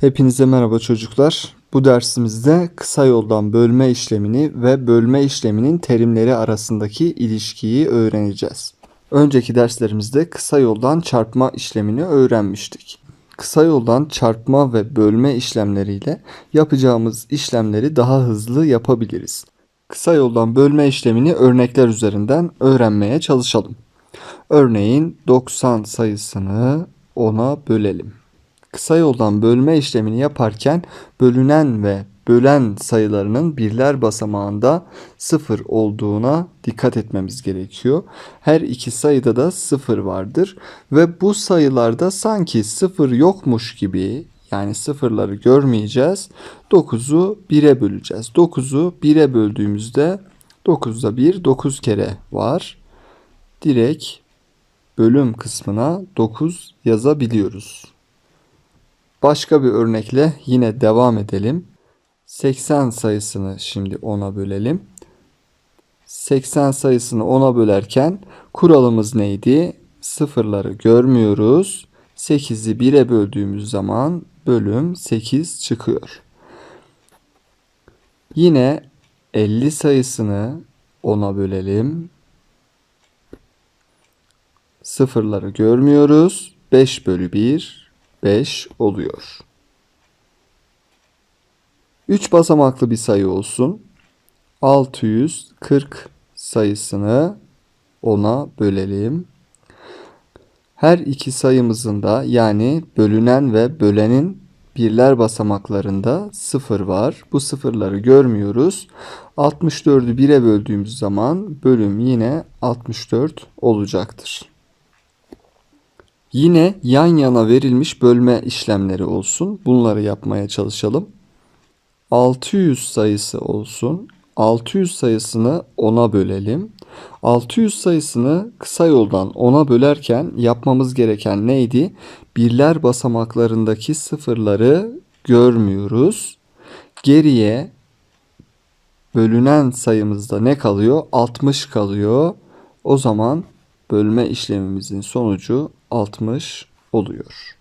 Hepinize merhaba çocuklar. Bu dersimizde kısa yoldan bölme işlemini ve bölme işleminin terimleri arasındaki ilişkiyi öğreneceğiz. Önceki derslerimizde kısa yoldan çarpma işlemini öğrenmiştik. Kısa yoldan çarpma ve bölme işlemleriyle yapacağımız işlemleri daha hızlı yapabiliriz. Kısa yoldan bölme işlemini örnekler üzerinden öğrenmeye çalışalım. Örneğin 90 sayısını 10'a bölelim. Kısa yoldan bölme işlemini yaparken bölünen ve bölen sayılarının birler basamağında sıfır olduğuna dikkat etmemiz gerekiyor. Her iki sayıda da sıfır vardır ve bu sayılarda sanki sıfır yokmuş gibi yani sıfırları görmeyeceğiz. 9'u 1'e böleceğiz. 9'u 1'e böldüğümüzde 9'da 1 9 kere var. Direkt bölüm kısmına 9 yazabiliyoruz. Başka bir örnekle yine devam edelim. 80 sayısını şimdi 10'a bölelim. 80 sayısını 10'a bölerken kuralımız neydi? Sıfırları görmüyoruz. 8'i 1'e böldüğümüz zaman bölüm 8 çıkıyor. Yine 50 sayısını 10'a bölelim. Sıfırları görmüyoruz. 5 bölü 1 5 oluyor. 3 basamaklı bir sayı olsun. 640 sayısını 10'a bölelim. Her iki sayımızın da yani bölünen ve bölenin birler basamaklarında sıfır var. Bu sıfırları görmüyoruz. 64'ü 1'e böldüğümüz zaman bölüm yine 64 olacaktır. Yine yan yana verilmiş bölme işlemleri olsun. Bunları yapmaya çalışalım. 600 sayısı olsun. 600 sayısını 10'a bölelim. 600 sayısını kısa yoldan 10'a bölerken yapmamız gereken neydi? Birler basamaklarındaki sıfırları görmüyoruz. Geriye bölünen sayımızda ne kalıyor? 60 kalıyor. O zaman bölme işlemimizin sonucu 60 oluyor.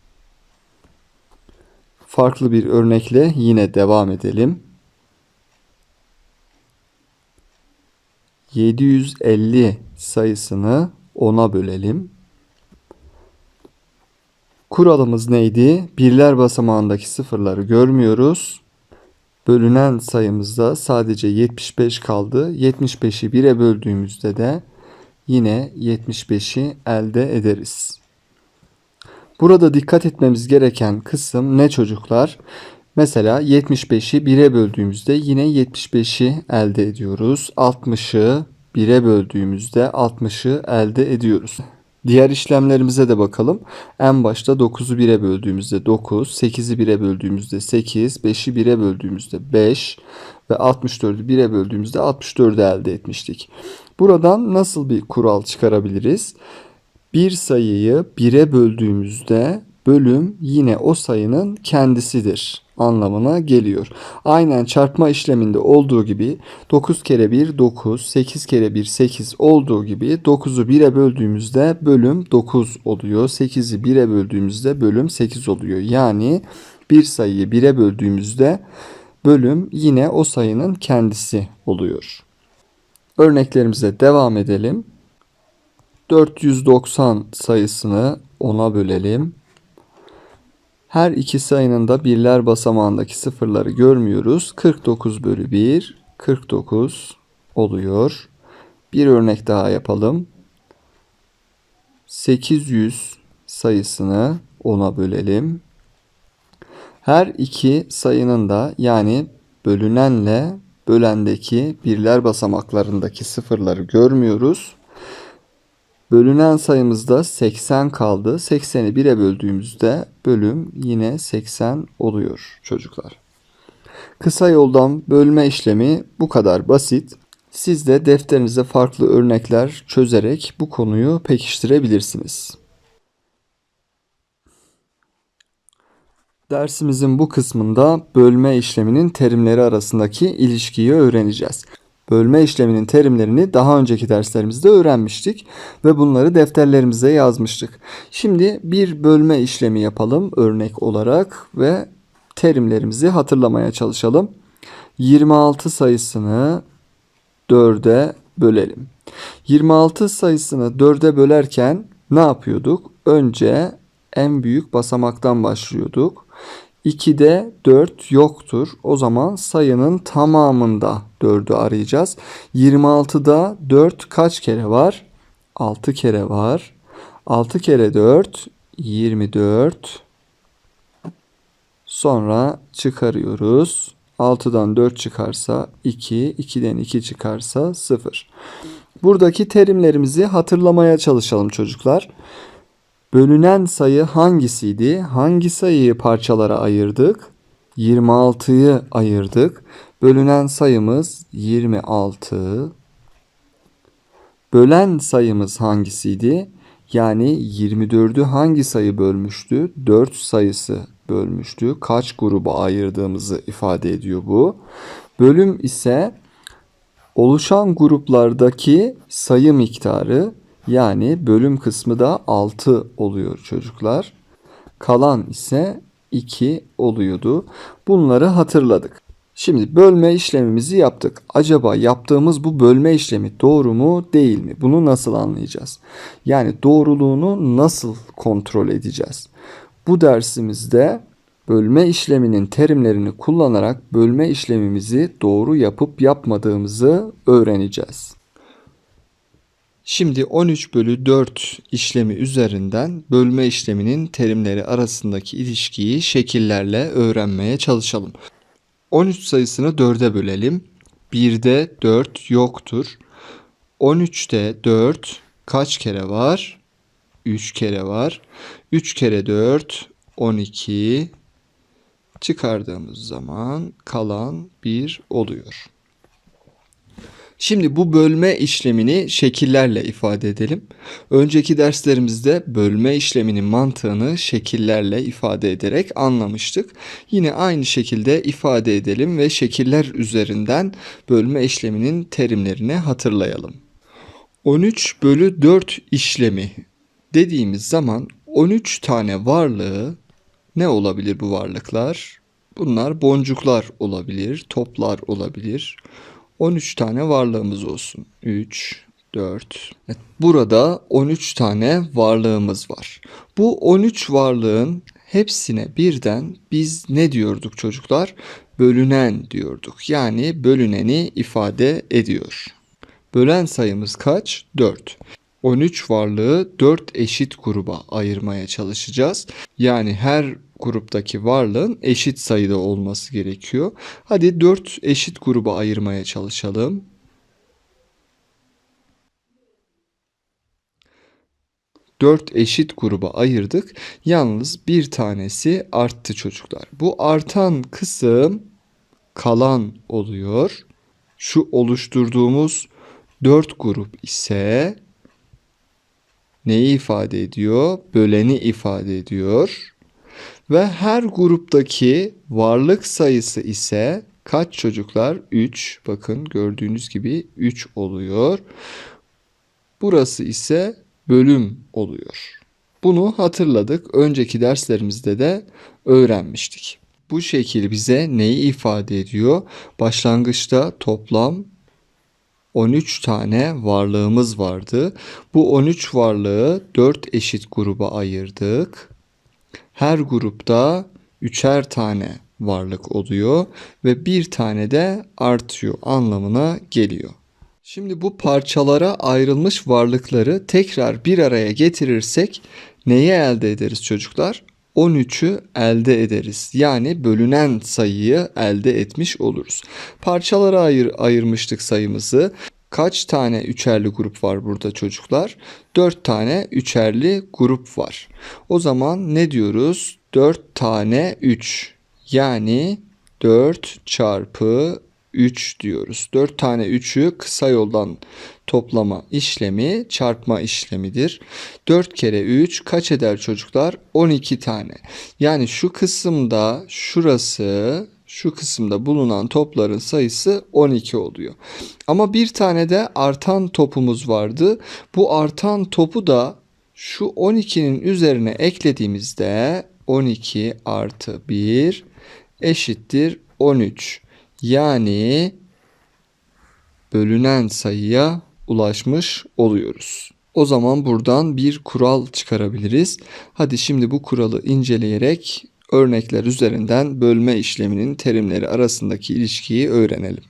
Farklı bir örnekle yine devam edelim. 750 sayısını 10'a bölelim. Kuralımız neydi? Birler basamağındaki sıfırları görmüyoruz. Bölünen sayımızda sadece 75 kaldı. 75'i 1'e böldüğümüzde de yine 75'i elde ederiz. Burada dikkat etmemiz gereken kısım ne çocuklar? Mesela 75'i 1'e böldüğümüzde yine 75'i elde ediyoruz. 60'ı 1'e böldüğümüzde 60'ı elde ediyoruz. Diğer işlemlerimize de bakalım. En başta 9'u 1'e böldüğümüzde 9, 8'i 1'e böldüğümüzde 8, 5'i 1'e böldüğümüzde 5 ve 64'ü 1'e böldüğümüzde 64'ü elde etmiştik. Buradan nasıl bir kural çıkarabiliriz? Bir sayıyı 1'e böldüğümüzde bölüm yine o sayının kendisidir anlamına geliyor. Aynen çarpma işleminde olduğu gibi 9 kere 1 9, 8 kere 1 8 olduğu gibi 9'u 1'e böldüğümüzde bölüm 9 oluyor. 8'i 1'e böldüğümüzde bölüm 8 oluyor. Yani bir sayıyı 1'e böldüğümüzde bölüm yine o sayının kendisi oluyor. Örneklerimize devam edelim. 490 sayısını 10'a bölelim. Her iki sayının da birler basamağındaki sıfırları görmüyoruz. 49 bölü 1 49 oluyor. Bir örnek daha yapalım. 800 sayısını 10'a bölelim. Her iki sayının da yani bölünenle bölendeki birler basamaklarındaki sıfırları görmüyoruz. Bölünen sayımızda 80 kaldı. 80'i 1'e böldüğümüzde bölüm yine 80 oluyor çocuklar. Kısa yoldan bölme işlemi bu kadar basit. Siz de defterinize farklı örnekler çözerek bu konuyu pekiştirebilirsiniz. Dersimizin bu kısmında bölme işleminin terimleri arasındaki ilişkiyi öğreneceğiz. Bölme işleminin terimlerini daha önceki derslerimizde öğrenmiştik ve bunları defterlerimize yazmıştık. Şimdi bir bölme işlemi yapalım örnek olarak ve terimlerimizi hatırlamaya çalışalım. 26 sayısını 4'e bölelim. 26 sayısını 4'e bölerken ne yapıyorduk? Önce en büyük basamaktan başlıyorduk. 2'de 4 yoktur. O zaman sayının tamamında 4'ü arayacağız. 26'da 4 kaç kere var? 6 kere var. 6 kere 4 24. Sonra çıkarıyoruz. 6'dan 4 çıkarsa 2, 2'den 2 çıkarsa 0. Buradaki terimlerimizi hatırlamaya çalışalım çocuklar. Bölünen sayı hangisiydi? Hangi sayıyı parçalara ayırdık? 26'yı ayırdık. Bölünen sayımız 26. Bölen sayımız hangisiydi? Yani 24'ü hangi sayı bölmüştü? 4 sayısı bölmüştü. Kaç gruba ayırdığımızı ifade ediyor bu. Bölüm ise oluşan gruplardaki sayı miktarı yani bölüm kısmı da 6 oluyor çocuklar. Kalan ise 2 oluyordu. Bunları hatırladık. Şimdi bölme işlemimizi yaptık. Acaba yaptığımız bu bölme işlemi doğru mu değil mi? Bunu nasıl anlayacağız? Yani doğruluğunu nasıl kontrol edeceğiz? Bu dersimizde bölme işleminin terimlerini kullanarak bölme işlemimizi doğru yapıp yapmadığımızı öğreneceğiz. Şimdi 13 bölü 4 işlemi üzerinden bölme işleminin terimleri arasındaki ilişkiyi şekillerle öğrenmeye çalışalım. 13 sayısını 4'e bölelim. 1'de 4 yoktur. 13'te 4 kaç kere var? 3 kere var. 3 kere 4 12 çıkardığımız zaman kalan 1 oluyor. Şimdi bu bölme işlemini şekillerle ifade edelim. Önceki derslerimizde bölme işleminin mantığını şekillerle ifade ederek anlamıştık. Yine aynı şekilde ifade edelim ve şekiller üzerinden bölme işleminin terimlerini hatırlayalım. 13 bölü 4 işlemi dediğimiz zaman 13 tane varlığı ne olabilir bu varlıklar? Bunlar boncuklar olabilir, toplar olabilir. 13 tane varlığımız olsun. 3, 4. Evet, burada 13 tane varlığımız var. Bu 13 varlığın hepsine birden biz ne diyorduk çocuklar? Bölünen diyorduk. Yani bölüneni ifade ediyor. Bölen sayımız kaç? 4. 13 varlığı 4 eşit gruba ayırmaya çalışacağız. Yani her gruptaki varlığın eşit sayıda olması gerekiyor. Hadi 4 eşit gruba ayırmaya çalışalım. Dört eşit gruba ayırdık. Yalnız bir tanesi arttı çocuklar. Bu artan kısım kalan oluyor. Şu oluşturduğumuz dört grup ise neyi ifade ediyor? Böleni ifade ediyor. Ve her gruptaki varlık sayısı ise kaç çocuklar? 3. Bakın gördüğünüz gibi 3 oluyor. Burası ise bölüm oluyor. Bunu hatırladık. Önceki derslerimizde de öğrenmiştik. Bu şekil bize neyi ifade ediyor? Başlangıçta toplam 13 tane varlığımız vardı. Bu 13 varlığı 4 eşit gruba ayırdık. Her grupta üçer tane varlık oluyor ve bir tane de artıyor anlamına geliyor. Şimdi bu parçalara ayrılmış varlıkları tekrar bir araya getirirsek neyi elde ederiz çocuklar? 13'ü elde ederiz. Yani bölünen sayıyı elde etmiş oluruz. Parçalara ayır, ayırmıştık sayımızı. Kaç tane üçerli grup var burada çocuklar? 4 tane üçerli grup var. O zaman ne diyoruz? 4 tane 3. Yani 4 çarpı 3 diyoruz. 4 tane 3'ü kısa yoldan toplama işlemi çarpma işlemidir. 4 kere 3 kaç eder çocuklar? 12 tane. Yani şu kısımda şurası şu kısımda bulunan topların sayısı 12 oluyor. Ama bir tane de artan topumuz vardı. Bu artan topu da şu 12'nin üzerine eklediğimizde 12 artı 1 eşittir 13. Yani bölünen sayıya ulaşmış oluyoruz. O zaman buradan bir kural çıkarabiliriz. Hadi şimdi bu kuralı inceleyerek örnekler üzerinden bölme işleminin terimleri arasındaki ilişkiyi öğrenelim.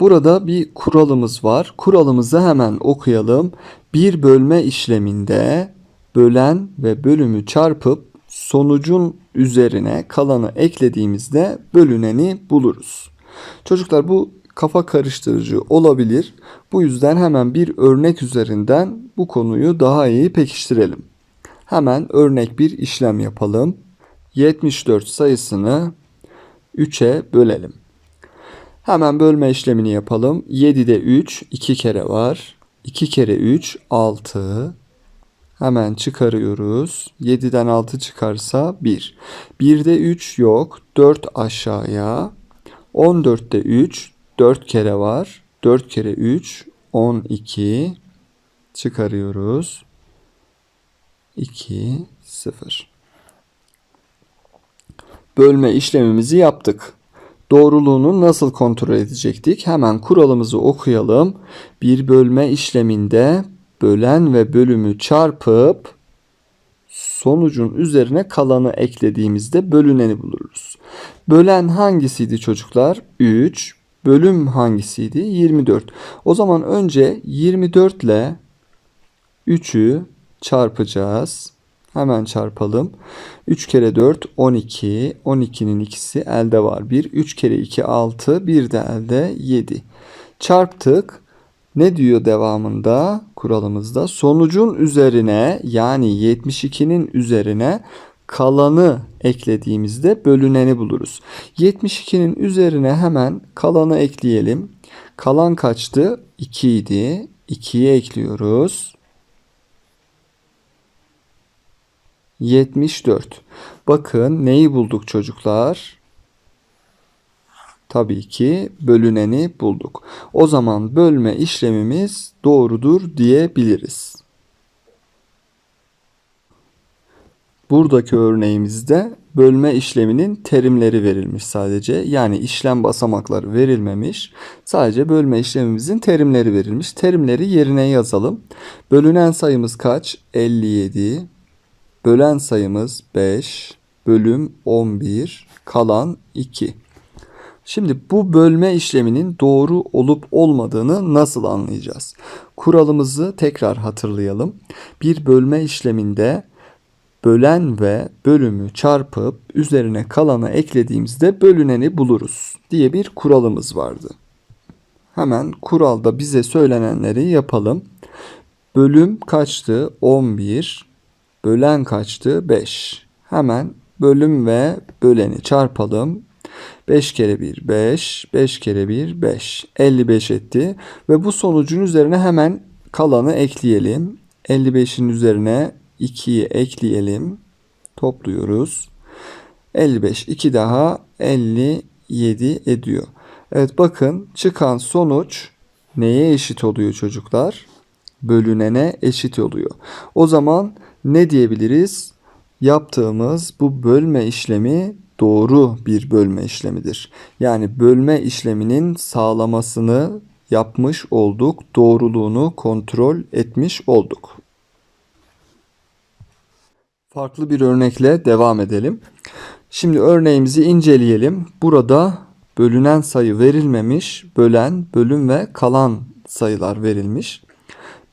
Burada bir kuralımız var. Kuralımızı hemen okuyalım. Bir bölme işleminde bölen ve bölümü çarpıp sonucun üzerine kalanı eklediğimizde bölüneni buluruz. Çocuklar bu kafa karıştırıcı olabilir. Bu yüzden hemen bir örnek üzerinden bu konuyu daha iyi pekiştirelim. Hemen örnek bir işlem yapalım. 74 sayısını 3'e bölelim. Hemen bölme işlemini yapalım. 7'de 3 2 kere var. 2 kere 3 6. Hemen çıkarıyoruz. 7'den 6 çıkarsa 1. 1'de 3 yok. 4 aşağıya. 14'te 3 4 kere var. 4 kere 3 12 çıkarıyoruz. 2 0. Bölme işlemimizi yaptık. Doğruluğunu nasıl kontrol edecektik? Hemen kuralımızı okuyalım. Bir bölme işleminde bölen ve bölümü çarpıp sonucun üzerine kalanı eklediğimizde bölüneni buluruz. Bölen hangisiydi çocuklar? 3. Bölüm hangisiydi? 24. O zaman önce 24 ile 3'ü çarpacağız. Hemen çarpalım. 3 kere 4 12. 12'nin ikisi elde var. 1. 3 kere 2 6. 1 de elde 7. Çarptık. Ne diyor devamında kuralımızda? Sonucun üzerine yani 72'nin üzerine kalanı eklediğimizde bölüneni buluruz. 72'nin üzerine hemen kalanı ekleyelim. Kalan kaçtı? 2 idi. 2'yi ekliyoruz. 74. Bakın neyi bulduk çocuklar? Tabii ki bölüneni bulduk. O zaman bölme işlemimiz doğrudur diyebiliriz. Buradaki örneğimizde bölme işleminin terimleri verilmiş sadece. Yani işlem basamakları verilmemiş. Sadece bölme işlemimizin terimleri verilmiş. Terimleri yerine yazalım. Bölünen sayımız kaç? 57. Bölen sayımız 5. Bölüm 11. Kalan 2. Şimdi bu bölme işleminin doğru olup olmadığını nasıl anlayacağız? Kuralımızı tekrar hatırlayalım. Bir bölme işleminde bölen ve bölümü çarpıp üzerine kalanı eklediğimizde bölüneni buluruz diye bir kuralımız vardı. Hemen kuralda bize söylenenleri yapalım. Bölüm kaçtı? 11. Bölen kaçtı? 5. Hemen bölüm ve böleni çarpalım. 5 kere 1 5, 5 kere 1 5. 55 etti ve bu sonucun üzerine hemen kalanı ekleyelim. 55'in üzerine 2'yi ekleyelim. Topluyoruz. 55 2 daha 57 ediyor. Evet bakın çıkan sonuç neye eşit oluyor çocuklar? Bölünene eşit oluyor. O zaman ne diyebiliriz? Yaptığımız bu bölme işlemi doğru bir bölme işlemidir. Yani bölme işleminin sağlamasını yapmış olduk, doğruluğunu kontrol etmiş olduk. Farklı bir örnekle devam edelim. Şimdi örneğimizi inceleyelim. Burada bölünen sayı verilmemiş, bölen, bölüm ve kalan sayılar verilmiş.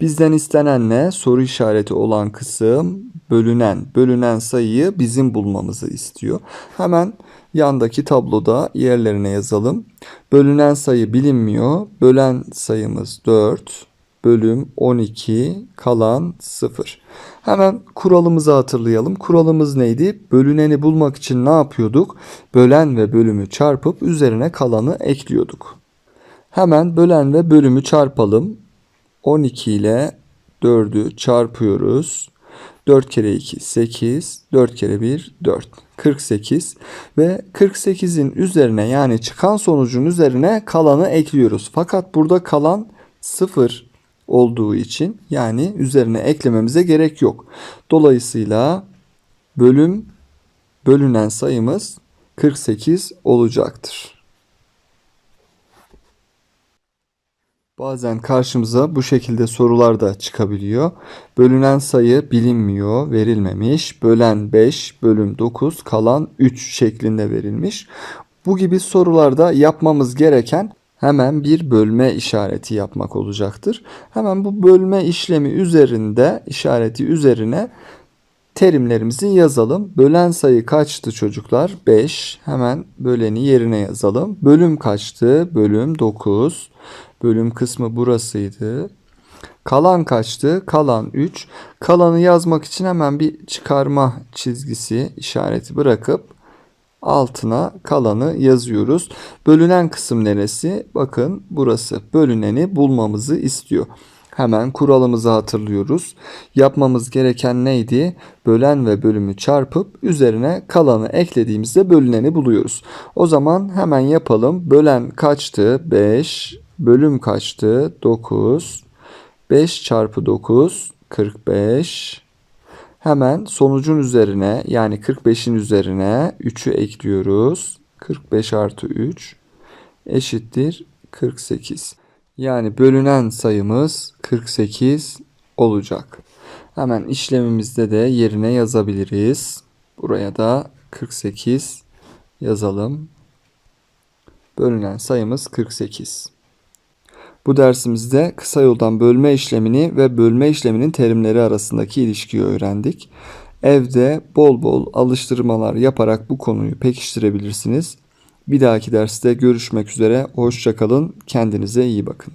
Bizden istenen ne? Soru işareti olan kısım bölünen, bölünen sayıyı bizim bulmamızı istiyor. Hemen yandaki tabloda yerlerine yazalım. Bölünen sayı bilinmiyor. Bölen sayımız 4, bölüm 12, kalan 0. Hemen kuralımızı hatırlayalım. Kuralımız neydi? Bölüneni bulmak için ne yapıyorduk? Bölen ve bölümü çarpıp üzerine kalanı ekliyorduk. Hemen bölen ve bölümü çarpalım. 12 ile 4'ü çarpıyoruz. 4 kere 2 8, 4 kere 1 4. 48 ve 48'in üzerine yani çıkan sonucun üzerine kalanı ekliyoruz. Fakat burada kalan 0 olduğu için yani üzerine eklememize gerek yok. Dolayısıyla bölüm bölünen sayımız 48 olacaktır. Bazen karşımıza bu şekilde sorular da çıkabiliyor. Bölünen sayı bilinmiyor, verilmemiş. Bölen 5, bölüm 9, kalan 3 şeklinde verilmiş. Bu gibi sorularda yapmamız gereken hemen bir bölme işareti yapmak olacaktır. Hemen bu bölme işlemi üzerinde, işareti üzerine terimlerimizi yazalım. Bölen sayı kaçtı çocuklar? 5. Hemen böleni yerine yazalım. Bölüm kaçtı? Bölüm 9. Bölüm kısmı burasıydı. Kalan kaçtı? Kalan 3. Kalanı yazmak için hemen bir çıkarma çizgisi işareti bırakıp altına kalanı yazıyoruz. Bölünen kısım neresi? Bakın burası. Bölüneni bulmamızı istiyor. Hemen kuralımızı hatırlıyoruz. Yapmamız gereken neydi? Bölen ve bölümü çarpıp üzerine kalanı eklediğimizde bölüneni buluyoruz. O zaman hemen yapalım. Bölen kaçtı? 5. Bölüm kaçtı? 9. 5 çarpı 9 45. Hemen sonucun üzerine yani 45'in üzerine 3'ü ekliyoruz. 45 artı 3 eşittir 48. Yani bölünen sayımız 48 olacak. Hemen işlemimizde de yerine yazabiliriz. Buraya da 48 yazalım. Bölünen sayımız 48. Bu dersimizde kısa yoldan bölme işlemini ve bölme işleminin terimleri arasındaki ilişkiyi öğrendik. Evde bol bol alıştırmalar yaparak bu konuyu pekiştirebilirsiniz. Bir dahaki derste görüşmek üzere. Hoşçakalın. Kendinize iyi bakın.